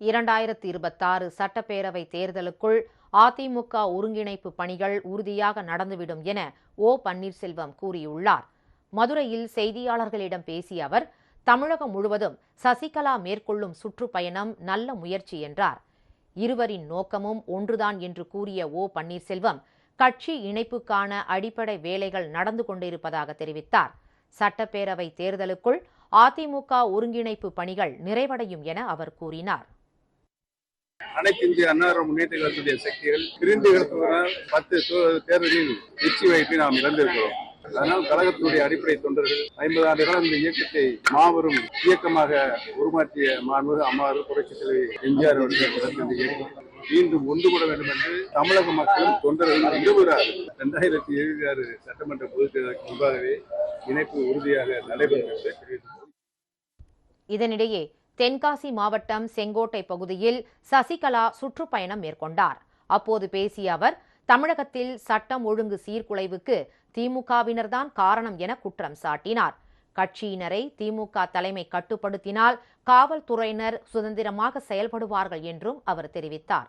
இரண்டாயிரத்தி இருபத்தாறு சட்டப்பேரவை தேர்தலுக்குள் அதிமுக ஒருங்கிணைப்பு பணிகள் உறுதியாக நடந்துவிடும் என ஓ. பன்னீர்செல்வம் கூறியுள்ளார். மதுரையில் செய்தியாளர்களிடம் பேசிய அவர் தமிழகம் முழுவதும் சசிகலா மேற்கொள்ளும் சுற்றுப்பயணம் நல்ல முயற்சி என்றார். இருவரின் நோக்கமும் ஒன்றுதான் என்று கூறிய ஓ. பன்னீர்செல்வம் கட்சி இணைப்புக்கான அடிப்படை வேலைகள் நடந்து கொண்டிருப்பதாக தெரிவித்தார். சட்டப்பேரவை தேர்தலுக்குள் அதிமுக ஒருங்கிணைப்பு பணிகள் நிறைவடையும் என அவர் கூறினார். அனைத்து இந்திய அன்னார முன்னேற்ற கழகத்துடைய சக்திகள் பிரிந்து கிடப்பதனால் பத்து தேர்தலில் வெற்றி வாய்ப்பை நாம் இழந்திருக்கிறோம். அதனால் கழகத்தினுடைய அடிப்படை தொண்டர்கள் ஐம்பது ஆண்டுகள் அந்த இந்த இயக்கத்தை மாபெரும் இயக்கமாக உருமாற்றிய மாண்பு அம்மாறு புரட்சி தலைவி எம்ஜிஆர் அவர்கள் இயக்கம். மீண்டும் ஒன்று கூட வேண்டும் என்று தமிழக மக்களும் தொண்டர்களும் விரும்புகிறார் இரண்டாயிரத்தி இருபத்தி ஆறு சட்டமன்ற பொதுத்தேர்தலுக்கு முன்பாகவே இணைப்பு உறுதியாக நடைபெறும் என்று தெரிவித்துள்ளது இதனிடையே தென்காசி மாவட்டம் செங்கோட்டை பகுதியில் சசிகலா சுற்றுப்பயணம் மேற்கொண்டார். அப்போது பேசிய அவர் தமிழகத்தில் சட்டம் ஒழுங்கு சீர்குலைவுக்கு திமுகவினர்தான் காரணம் என குற்றம் சாட்டினார். கட்சியினரை திமுக தலைமை கட்டுப்படுத்தினால் காவல்துறையினர் சுதந்திரமாக செயல்படுவார்கள் என்றும் அவர் தெரிவித்தார்.